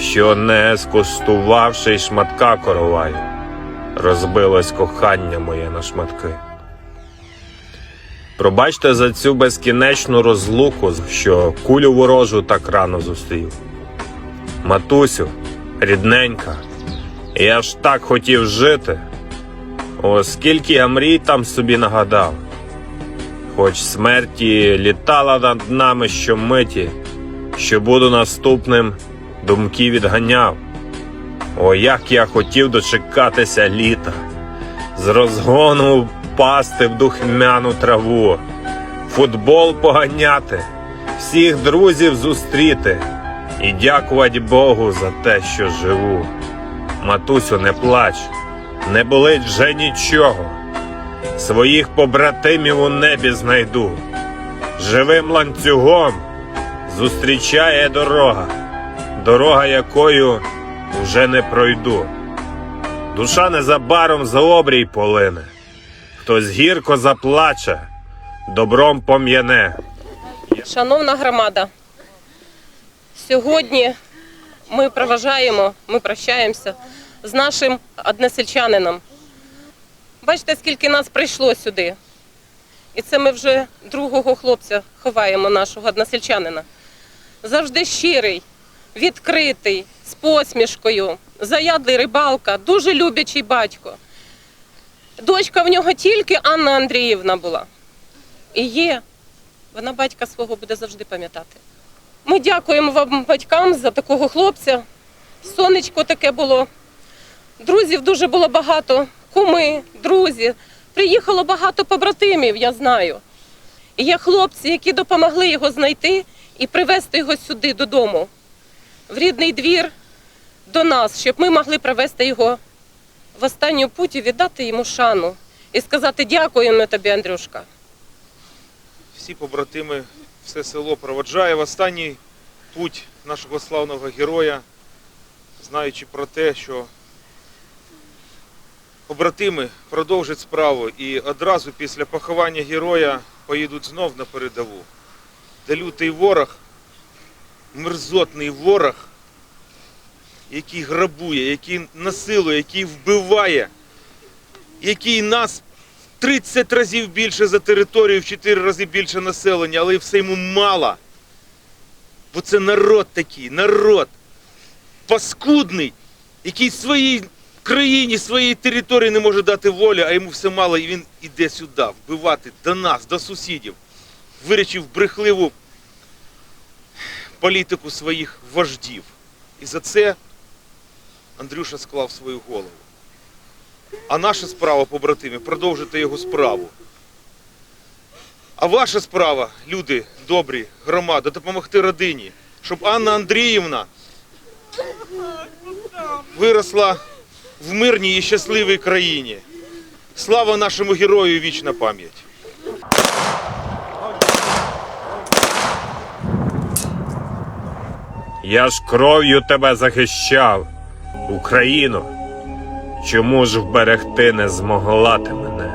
що не скуштувавши й шматка короваю, розбилось кохання моє на шматки. Пробачте за цю безкінечну розлуку, що кулю ворожу так рано зустрів. Матусю, рідненька, я ж так хотів жити, оскільки я мрій там собі нагадав. Хоч смерті літала над нами щомиті, що буду наступним, думки відганяв. О, як я хотів дочекатися літа, з розгону впасти в духмяну траву, футбол поганяти, всіх друзів зустріти і дякувати Богу за те, що живу. Матусю, не плач, не болить вже нічого. Своїх побратимів у небі знайду. Живим ланцюгом зустрічає дорога, дорога якою вже не пройду. Душа незабаром за обрій полине, хтось гірко заплаче, добром пом'яне. Шановна громада, сьогодні ми проважаємо, ми прощаємося з нашим односельчанином. Бачите, скільки нас прийшло сюди. І це ми вже другого хлопця ховаємо, нашого односельчанина. Завжди щирий, відкритий, з посмішкою, заядлий рибалка, дуже люблячий батько. Дочка в нього тільки Анна Андріївна була. І є вона батька свого буде завжди пам'ятати. Ми дякуємо вам, батькам, за такого хлопця. Сонечко таке було. Друзів дуже було багато, куми, друзі. Приїхало багато побратимів, я знаю. І є хлопці, які допомогли його знайти і привезти його сюди додому, в рідний двір до нас, щоб ми могли привезти його в останню путь і віддати йому шану і сказати дякуємо тобі, Андрюшка. всі побратими, все село проводжає в останній путь нашого славного героя, знаючи про те, що побратими продовжать справу і одразу після поховання героя поїдуть знов на передову, де лютий ворог, мерзотний ворог, який грабує, який насилує, який вбиває, який нас 30 разів більше за територію, в 4 рази більше населення, але все йому мало. Бо це народ такий, народ паскудний, який своїй країні, своїй території не може дати волю, а йому все мало, і він іде сюди, вбивати до нас, до сусідів, вирішив брехливу політику своїх вождів. І за це Андрюша склав свою голову. А наша справа, побратими, продовжити його справу. А ваша справа, люди добрі, громада, допомогти родині, щоб Анна Андріївна виросла в мирній і щасливій країні. Слава нашому герою вічна пам'ять! Я ж кров'ю тебе захищав, Україно. Чому ж вберегти не змогла ти мене?